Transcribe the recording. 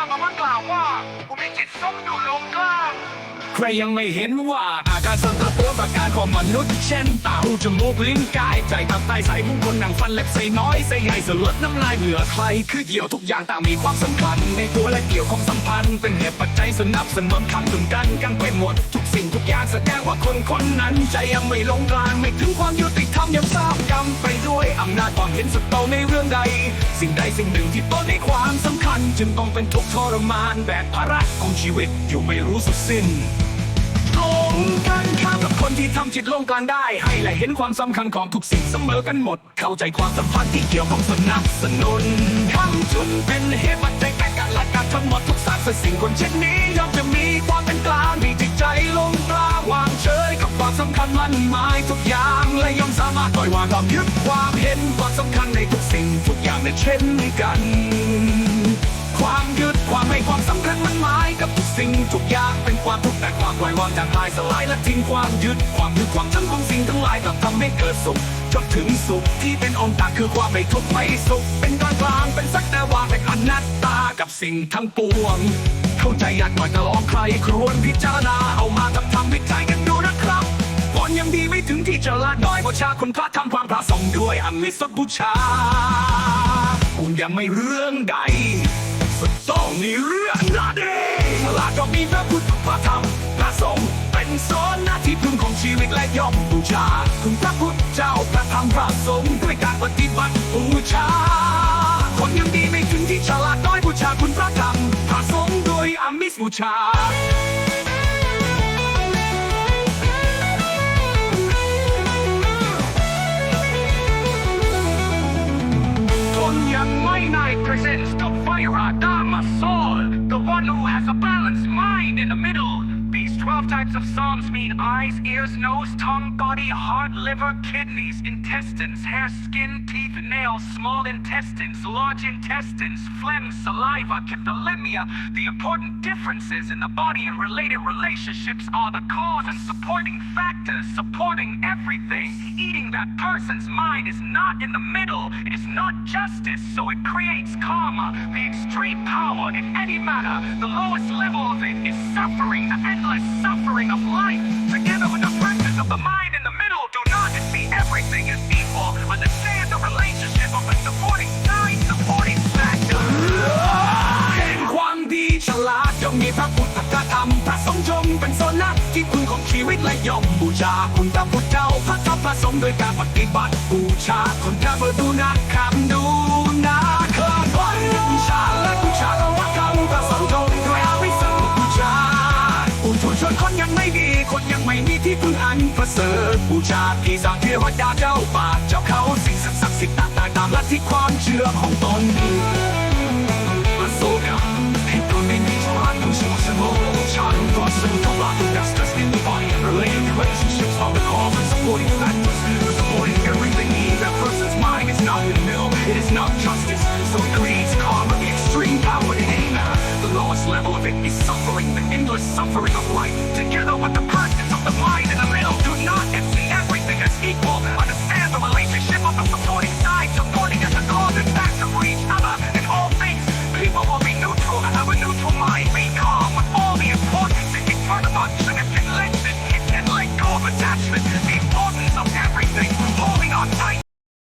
างออกมากล่าวว่ากูมีจิตส้มอยู่ลงกลางใครยังไม่เห็นว่าอาการสังตตัวประการของมนุษย์ เช่นตาหูจมูกลิ้นกายใจตับไตสายพุงคนหนังฟันเล็บไส้น้อยไส้ใหญ่สลดน้ำลายเหงื่อใครคือเกี่ยวทุกอย่างต่างมีความสำคัญ ในตัวและเกี่ยวของสัมพันธ์เป็นเหตุปัจจัยสนับสนุนคำถึงกันกันไปหมด ทุกสิ่งทุกอย่างแสดงว่าคนคนนั้น ใจยังไม่ลงกลางไม่ถึงความยุติธรรมยังทราบกรรมไปด้วย อำนาจความเห็นสุดโตอในเรื่องใด สิ่งใดสิ่งหนึ่งที่ต้นในความสำคัญ จึงต้องเป็นทุกทรมานแบกภาระของชีวิตอยู่ไม่รู้สุดสิ้นลงกันข้ามกับคนที่ทำจิตลงกลางได้ ให้และเห็นความสำคัญของทุกสิ่งเสมอกันหมด เข้าใจความสัมพันธ์ที่เกี่ยวของสนับสนุนคำจุนเป็นเหตุปัจจัยแก่กันและกันทั้งหมดทุกสรรพสิ่งคนเช่นนี้ย่อมจะมีความเป็นกลางมีจิตใจลงกลางวางเฉยกับความสำคัญมันหมายทุกอย่างและย่อมสามารถปล่อยวางความยึดความ ห็นความสำคัญในทุกสิ่งทุกอย่างในเช่นกัน ความยึดความให้ความสำคัญมันหมายกับทุกสิ่งทุกอย่างเป็นความทุกข์แต่ความปล่อยวางจากลายสลายและทิ้งความยึดความยึดความทั้งของสิ่งทั้งหลายกลับทำให้เกิดสุขจนถึงสุขที่เป็นองค์ตาคือความไม่ทุกข์ไม่สุข เป็นกลางกลางเป็นสักแต่ว่าเป็นอนัตตากับสิ่งทั้งปวง เข้าใจยากหน่อยแต่ลองใครครวญพิจารณาเอามา ที่จะละน้อยบูชาคุณพระทำความพระสงฆ์ด้วยอมิสบูชาคุณยังไม่เรื่องใดสุดต้องมีเรื่องนาเดฉลาดก็มีพระพุทธพระธรรมพระสงฆ์เป็นโซนหน้าที่พึ่งของชีวิตและย่อมบูชาคุณพระพุทธเจ้าพระธรรมพระสงฆ์ด้วยการปฏิบัติบูชา คนยังดีไม่ถึงที่ฉลาดน้อยบูชาคุณพระธรรมพระสงฆ์โดยอามิสบูชา K9 presents the fire I die my sword, the one who has a balanced mind in the middle. 12 types of psalms mean eyes ears nose tongue body heart liver kidneys intestines hair skin teeth nails small intestines large intestines phlegm saliva capillemia the important differences in the body and related relationships are the cause and supporting factors supporting everything. Eating that person's mind is not in the middle. It is not justice so it creates karma. The extreme power in any matter the lowest level of it is suffering เป็นโซนักที่คุณของชีวิตและยอมบูชาคุณพระพุทธเจ้าพระธรรมพระสงฆ์โดยการปฏิบัติบูชาคุณพระเบอร์ดูนะคำดูนะเคลื่อนไหวบูชาและบูชาพระธรรมพระสงฆ์จงด้วยอาวิสุทธิบูชาผู้ทุชนคนยังไม่ดีคนยังไม่มีที่พึ่งอันประเสริฐบูชาพี่สางเทวดาเจ้าป่าเจ้าเขาสิ่งศักดิ์สิทธิ์ต่างๆตามลัทธิความเชื่อของตน exploiting that justice, exploiting everything in that person's mind is not the mill, it is not justice. So it creates karma, the extreme power in anger. The lowest level of it is suffering, the endless suffering of life, together with the